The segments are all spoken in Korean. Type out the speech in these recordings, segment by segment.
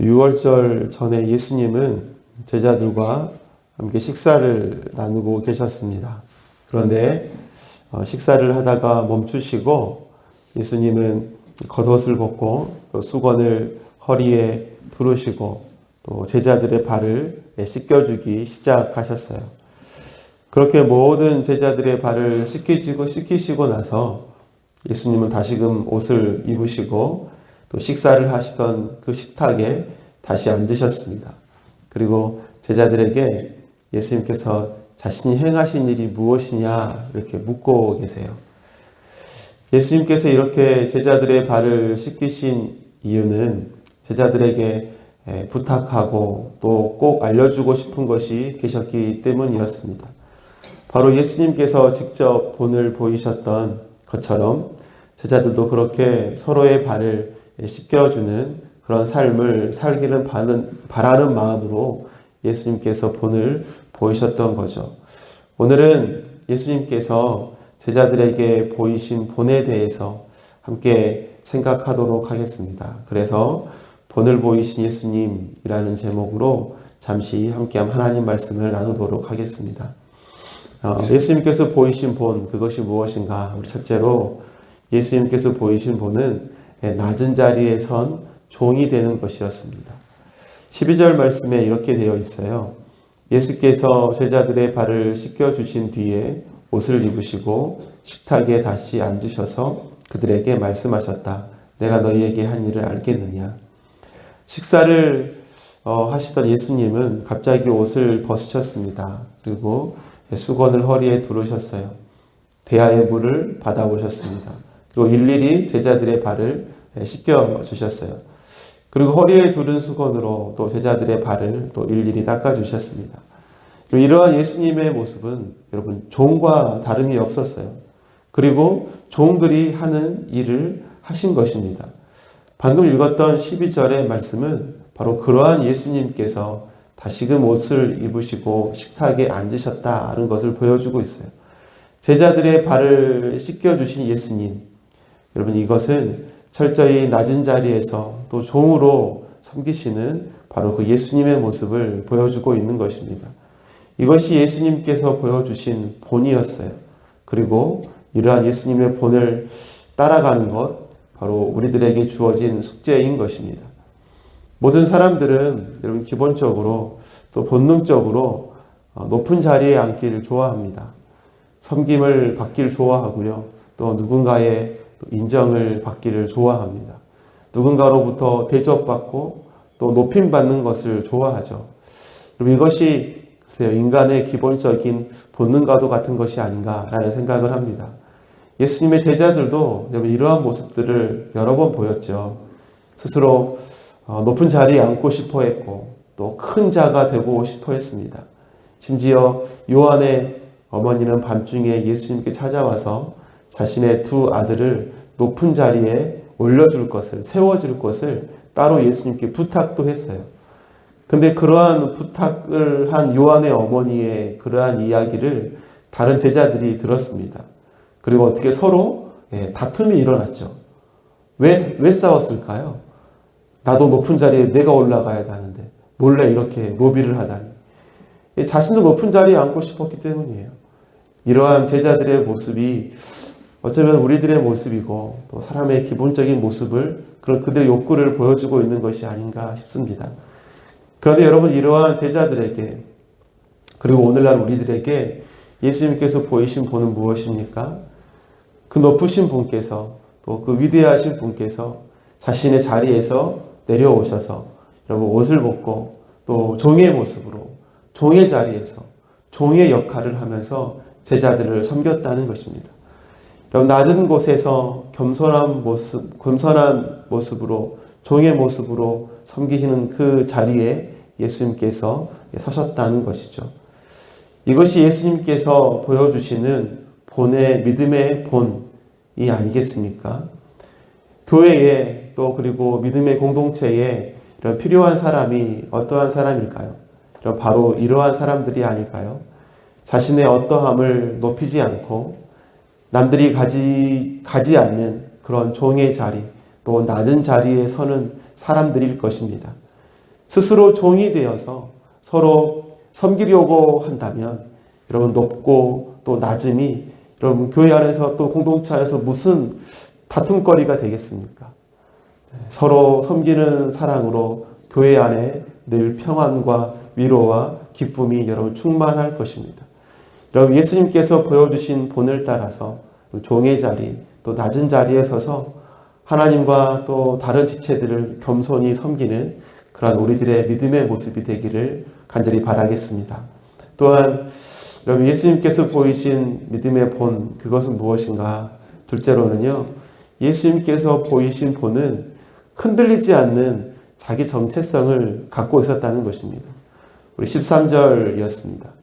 6월절 전에 예수님은 제자들과 함께 식사를 나누고 계셨습니다. 그런데 어, 식사를 하다가 멈추시고 예수님은 겉옷을 벗고 또 수건을 허리에 두르시고 또 제자들의 발을 씻겨주기 시작하셨어요. 그렇게 모든 제자들의 발을 씻기시고 씻기시고 나서 예수님은 다시금 옷을 입으시고 또 식사를 하시던 그 식탁에 다시 앉으셨습니다. 그리고 제자들에게 예수님께서 자신이 행하신 일이 무엇이냐 이렇게 묻고 계세요. 예수님께서 이렇게 제자들의 발을 씻기신 이유는 제자들에게 부탁하고 또 꼭 알려주고 싶은 것이 계셨기 때문이었습니다. 바로 예수님께서 직접 본을 보이셨던 것처럼 제자들도 그렇게 서로의 발을 씻겨주는 그런 삶을 살기를 바라는 마음으로 예수님께서 본을 보이셨던 거죠. 오늘은 예수님께서 제자들에게 보이신 본에 대해서 함께 생각하도록 하겠습니다. 그래서 본을 보이신 예수님이라는 제목으로 잠시 함께 하나님 말씀을 나누도록 하겠습니다. 어, 예수님께서 보이신 본, 그것이 무엇인가? 우리 첫째로 예수님께서 보이신 본은 낮은 자리에 선 종이 되는 것이었습니다. 12절 말씀에 이렇게 되어 있어요. 예수께서 제자들의 발을 씻겨 주신 뒤에 옷을 입으시고 식탁에 다시 앉으셔서 그들에게 말씀하셨다. 내가 너희에게 한 일을 알겠느냐. 식사를 어, 하시던 예수님은 갑자기 옷을 벗으셨습니다. 그리고 수건을 허리에 두르셨어요. 대야의 물을 받아오셨습니다. 그리고 일일이 제자들의 발을 씻겨 주셨어요. 그리고 허리에 두른 수건으로 또 제자들의 발을 또 일일이 닦아 주셨습니다. 이러한 예수님의 모습은 여러분 종과 다름이 없었어요. 그리고 종들이 하는 일을 하신 것입니다. 방금 읽었던 12절의 말씀은 바로 그러한 예수님께서 다시금 옷을 입으시고 식탁에 앉으셨다는 것을 보여주고 있어요. 제자들의 발을 씻겨주신 예수님. 여러분 이것은 철저히 낮은 자리에서 또 종으로 섬기시는 바로 그 예수님의 모습을 보여주고 있는 것입니다. 이것이 예수님께서 보여주신 본이었어요. 그리고 이러한 예수님의 본을 따라가는 것, 바로 우리들에게 주어진 숙제인 것입니다. 모든 사람들은 여러분 기본적으로 또 본능적으로 어, 높은 자리에 앉기를 좋아합니다. 섬김을 받기를 좋아하고요. 또 누군가의 인정을 받기를 좋아합니다. 누군가로부터 대접받고 또 높임받는 것을 좋아하죠. 그럼 이것이 인간의 기본적인 본능과도 같은 것이 아닌가라는 생각을 합니다. 예수님의 제자들도 이러한 모습들을 여러 번 보였죠. 스스로 어, 높은 자리에 앉고 싶어 했고 또 큰 자가 되고 싶어 했습니다. 심지어 요한의 어머니는 밤중에 예수님께 찾아와서 자신의 두 아들을 높은 자리에 올려줄 것을, 세워줄 것을 따로 예수님께 부탁도 했어요. 근데 그러한 부탁을 한 요한의 어머니의 그러한 이야기를 다른 제자들이 들었습니다. 그리고 어떻게 서로 예, 다툼이 일어났죠. 왜, 왜 싸웠을까요? 나도 높은 자리에 내가 올라가야 하는데 몰래 이렇게 로비를 하다니. 예, 자신도 높은 자리에 앉고 싶었기 때문이에요. 이러한 제자들의 모습이 어쩌면 우리들의 모습이고 또 사람의 기본적인 모습을 그런 그들의 욕구를 보여주고 있는 것이 아닌가 싶습니다. 그런데 여러분 이러한 제자들에게 그리고 오늘날 우리들에게 예수님께서 보이신 본은 무엇입니까? 그 높으신 분께서 또 그 위대하신 분께서 자신의 자리에서 내려오셔서 여러분 옷을 벗고 또 종의 모습으로 종의 자리에서 종의 역할을 하면서 제자들을 섬겼다는 것입니다. 여러분 낮은 곳에서 겸손한 모습, 겸손한 모습으로 종의 모습으로 섬기시는 그 자리에 예수님께서 서셨다는 것이죠. 이것이 예수님께서 보여주시는 본의 믿음의 본이 아니겠습니까? 교회에 또 그리고 믿음의 공동체에 이런 필요한 사람이 어떠한 사람일까요? 바로 이러한 사람들이 아닐까요? 자신의 어떠함을 높이지 않고 남들이 가지, 가지 않는 그런 종의 자리, 또 낮은 자리에 서는 사람들일 것입니다. 스스로 종이 되어서 서로 섬기려고 한다면 여러분 높고 또 낮음이 여러분 교회 안에서 또 공동체 안에서 무슨 다툼거리가 되겠습니까? 서로 섬기는 사랑으로 교회 안에 늘 평안과 위로와 기쁨이 여러분 충만할 것입니다. 여러분 예수님께서 보여주신 본을 따라서 종의 자리 또 낮은 자리에 서서 하나님과 또 다른 지체들을 겸손히 섬기는 그러한 우리들의 믿음의 모습이 되기를 간절히 바라겠습니다. 또한 여러분 예수님께서 보이신 믿음의 본 그것은 무엇인가? 둘째로는요. 예수님께서 보이신 본은 흔들리지 않는 자기 정체성을 갖고 있었다는 것입니다. 우리 13절이었습니다.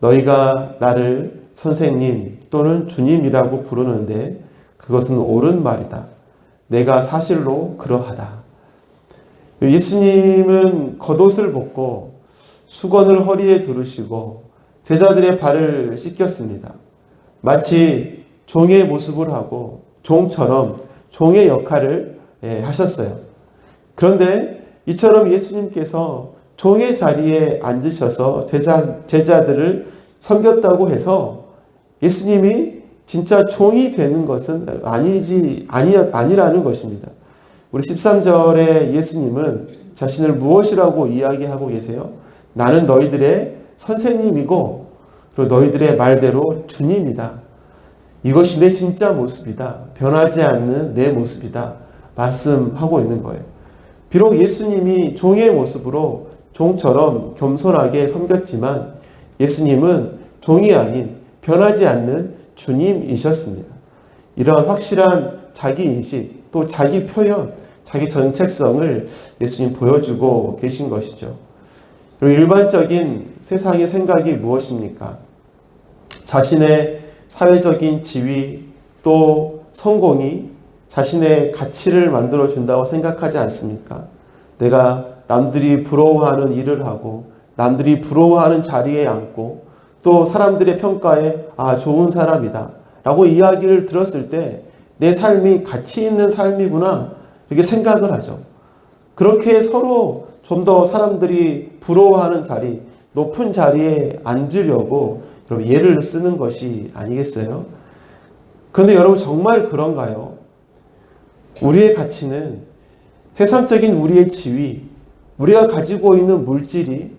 너희가 나를 선생님 또는 주님이라고 부르는데 그것은 옳은 말이다. 내가 사실로 그러하다. 예수님은 겉옷을 벗고 수건을 허리에 두르시고 제자들의 발을 씻겼습니다. 마치 종의 모습을 하고 종처럼 종의 역할을 예, 하셨어요. 그런데 이처럼 예수님께서 종의 자리에 앉으셔서 제자, 제자들을 섬겼다고 해서 예수님이 진짜 종이 되는 것은 아니지, 아니, 아니라는 것입니다. 우리 13절에 예수님은 자신을 무엇이라고 이야기하고 계세요? 나는 너희들의 선생님이고, 그리고 너희들의 말대로 주님이다. 이것이 내 진짜 모습이다. 변하지 않는 내 모습이다. 말씀하고 있는 거예요. 비록 예수님이 종의 모습으로 종처럼 겸손하게 섬겼지만 예수님은 종이 아닌 변하지 않는 주님이셨습니다. 이러한 확실한 자기 인식, 또 자기 표현, 자기 정체성을 예수님 보여주고 계신 것이죠. 일반적인 세상의 생각이 무엇입니까? 자신의 사회적인 지위 또 성공이 자신의 가치를 만들어 준다고 생각하지 않습니까? 내가 남들이 부러워하는 일을 하고 남들이 부러워하는 자리에 앉고 또 사람들의 평가에 아 좋은 사람이다 라고 이야기를 들었을 때 내 삶이 가치 있는 삶이구나 이렇게 생각을 하죠. 그렇게 서로 좀 더 사람들이 부러워하는 자리 높은 자리에 앉으려고 여러분 예를 쓰는 것이 아니겠어요? 그런데 여러분 정말 그런가요? 우리의 가치는 세상적인 우리의 지위, 우리가 가지고 있는 물질이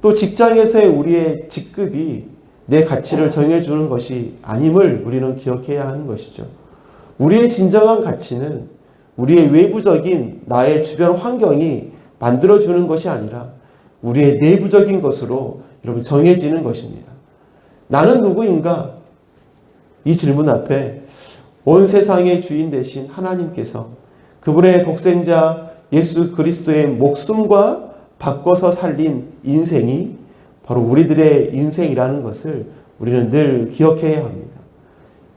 또 직장에서의 우리의 직급이 내 가치를 정해주는 것이 아님을 우리는 기억해야 하는 것이죠. 우리의 진정한 가치는 우리의 외부적인 나의 주변 환경이 만들어주는 것이 아니라 우리의 내부적인 것으로 여러분 정해지는 것입니다. 나는 누구인가? 이 질문 앞에 온 세상의 주인 되신 하나님께서 그분의 독생자 예수 그리스도의 목숨과 바꿔서 살린 인생이 바로 우리들의 인생이라는 것을 우리는 늘 기억해야 합니다.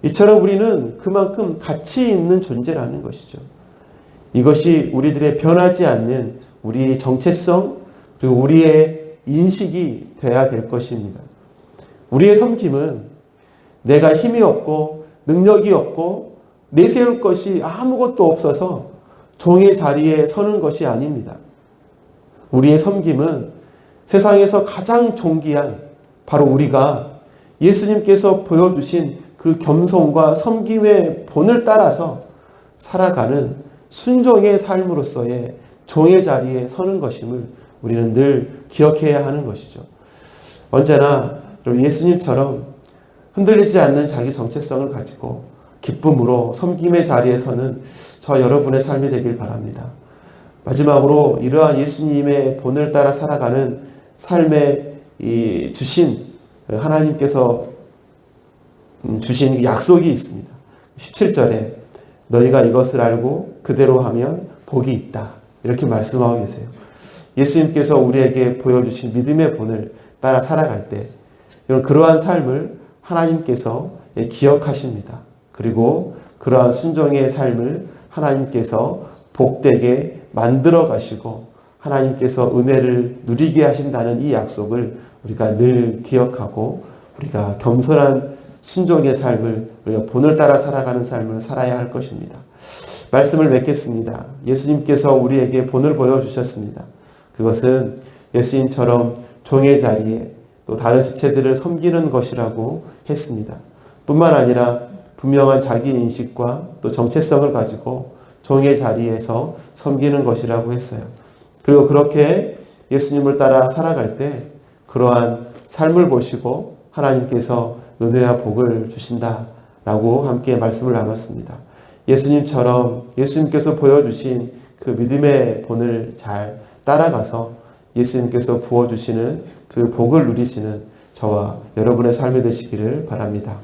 이처럼 우리는 그만큼 가치 있는 존재라는 것이죠. 이것이 우리들의 변하지 않는 우리의 정체성 그리고 우리의 인식이 되어야 될 것입니다. 우리의 섬김은 내가 힘이 없고 능력이 없고 내세울 것이 아무것도 없어서 종의 자리에 서는 것이 아닙니다. 우리의 섬김은 세상에서 가장 존귀한 바로 우리가 예수님께서 보여주신 그 겸손과 섬김의 본을 따라서 살아가는 순종의 삶으로서의 종의 자리에 서는 것임을 우리는 늘 기억해야 하는 것이죠. 언제나 예수님처럼 흔들리지 않는 자기 정체성을 가지고 기쁨으로 섬김의 자리에 서는 저 여러분의 삶이 되길 바랍니다. 마지막으로 이러한 예수님의 본을 따라 살아가는 삶에 주신 하나님께서 음, 주신 약속이 있습니다. 17절에 너희가 이것을 알고 그대로 하면 복이 있다. 이렇게 말씀하고 계세요. 예수님께서 우리에게 보여주신 믿음의 본을 따라 살아갈 때 그러한 삶을 하나님께서 기억하십니다. 그리고 그러한 순종의 삶을 하나님께서 복되게 만들어 가시고 하나님께서 은혜를 누리게 하신다는 이 약속을 우리가 늘 기억하고 우리가 겸손한 순종의 삶을 우리가 본을 따라 살아가는 삶을 살아야 할 것입니다. 말씀을 맺겠습니다. 예수님께서 우리에게 본을 보여주셨습니다. 그것은 예수님처럼 종의 자리에 또 다른 지체들을 섬기는 것이라고 했습니다. 뿐만 아니라 분명한 자기 인식과 또 정체성을 가지고 종의 자리에서 섬기는 것이라고 했어요. 그리고 그렇게 예수님을 따라 살아갈 때 그러한 삶을 보시고 하나님께서 은혜와 복을 주신다라고 함께 말씀을 나눴습니다. 예수님처럼 예수님께서 보여주신 그 믿음의 본을 잘 따라가서 예수님께서 부어주시는 그 복을 누리시는 저와 여러분의 삶이 되시기를 바랍니다.